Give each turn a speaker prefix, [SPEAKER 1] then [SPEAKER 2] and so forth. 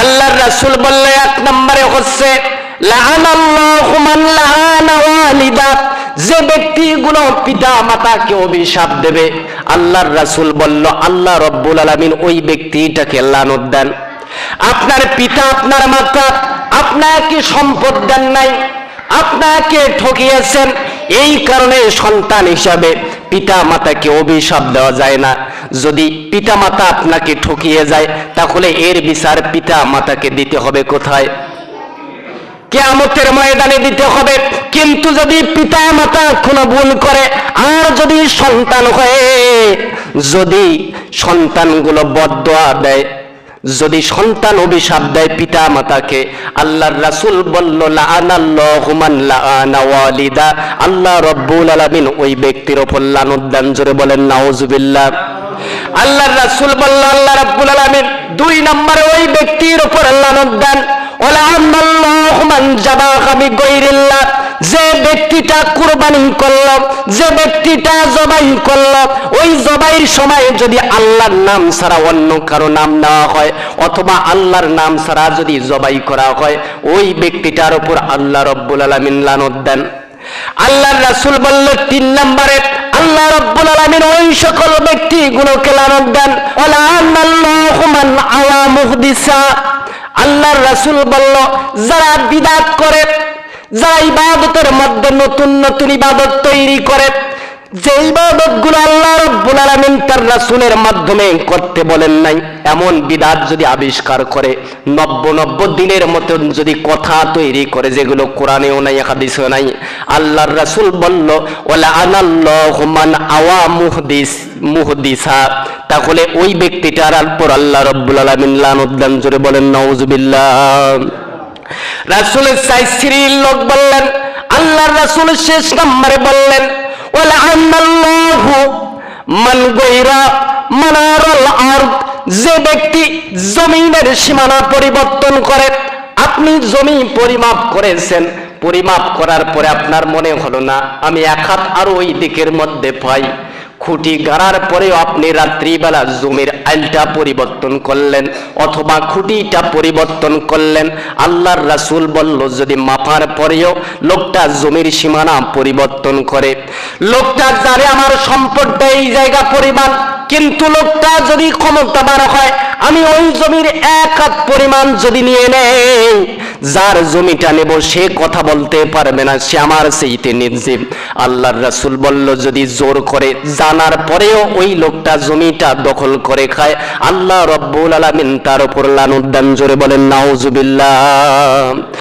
[SPEAKER 1] আল্লাহর রাসূল বললে, এক নম্বরে হচ্ছে যে ব্যক্তিগুলো পিতা মাতাকে অভিশাপ দেবে, আল্লাহর রাসূল বলল, আল্লাহ রব্বুল আলামিন ওই ব্যক্তিটাকে লানত দেন। আপনার পিতা, আপনার মাতা, আপনাকে সম্পদ দেন নাই, আপনাকে ঠকিয়েছেন, এই কারণে সন্তান হিসাবে পিতা মাতাকে অভিশাপ দেওয়া যায় না। যদি পিতা মাতা আপনাকে ঠকিয়ে যায়, তাহলে এর বিচার পিতা মাতাকে দিতে হবে কোথায়? কেয়ামতের ময়দানে দিতে হবে। কিন্তু যদি পিতা মাতা কোনো ভুল করে, আর যদি সন্তান হয়ে, যদি সন্তানগুলো বদয়া দেয় যদি সন্তান অভিশাপ দেয় পিতা মাতাকে আল্লাহর রাসূল বলল আল্লাহ রব্বুল আলামিন ওই ব্যক্তির উপর লানত দেন, জোরে বলেন, নাউজুবিল্লাহ। আল্লাহর রাসূল বলল, আল্লাহ রাব্বুল আলামিন দুই নম্বরে ওই ব্যক্তির ওপর লানত দেন। ওলা আন্নাল্লাহু মান বিগাইরিল্লাহ। যে ব্যক্তিটা কুরবানি করল, যে ব্যক্তিটা জবাই করল, ওই জবাইয়ের সময় যদি আল্লাহর নাম ছাড়া অন্য কারও নাম নেওয়া হয়, অথবা আল্লাহর নাম ছাড়া যদি জবাই করা হয়, ওই ব্যক্তিটার উপর আল্লাহ রব্বুল আলামিন লানত দেন। আল্লাহর রাসূল বলল, তিন নম্বরে, আল্লাহ রব্বুল আলামিন ওই সকল ব্যক্তিগুলোকে লানত দেন। আল্লাহর রাসূল বলল, যারা বিদাত করে যারা ইবাদতের মধ্যে নতুন নতুন ইবাদত তৈরি করে যে ইবাদতগুলো আল্লাহ রব্বুল আলামিন তার রাসূলের মাধ্যমে করতে বলেন নাই, এমন বিদাত যদি আবিষ্কার করে, নব্য নব্য দিনের মতন যদি কথা তৈরি করে, যেগুলো কোরআনেও নাই, হাদিসেও নাই, আল্লাহর রাসূল বলল ওলা আনাল্লাহু মান আওয়া মুহদিস, মুহদিসা তাহলে ওই ব্যক্তিটার উপর আল্লাহ রব্বুল আলামিন লানত দান, জোরে বলেন, নাউজুবিল্লাহ রাসূলের চাই স্ত্রীর লোক বললেন, আল্লাহর রাসূল শেষ নম্বরে বললেন যে ব্যক্তি জমিনের সীমানা পরিবর্তন করে, আপনি জমি পরিমাপ করেছেন, পরিমাপ করার পরে আপনার মনে হলো না, আমি এক হাত আরও ওই দিকের মধ্যে পাই। খুঁটি গাড়ার পরেও আপনি রাত্রিবেলা জমির আইলটা পরিবর্তন করলেন অথবা খুঁটিটা পরিবর্তন করলেন। আল্লাহর রাসূল বলল, যদি মাপার পরেও লোকটা জমির সীমানা পরিবর্তন করে লোকটা জানে আমার সম্পদটা এই জায়গা পরিমাণ, কিন্তু লোকটা যদি ক্ষমতা ক্ষমতাবান হয়, আমি ওই জমির এক হাত পরিমাণ যদি নিয়ে নেই যার জমিটা নেব সে কথা বলতে পারবে না, সে আমার সেইতে নির্জীব। আল্লাহর রাসূল বলল, যদি জোর করে জানার পরেও ওই লোকটা জমিটা দখল করে খায়, আল্লাহ রব্বুল আলামিন তার উপর লানুদ্দান জোরে বলেন, নাউজুবিল্লাহ।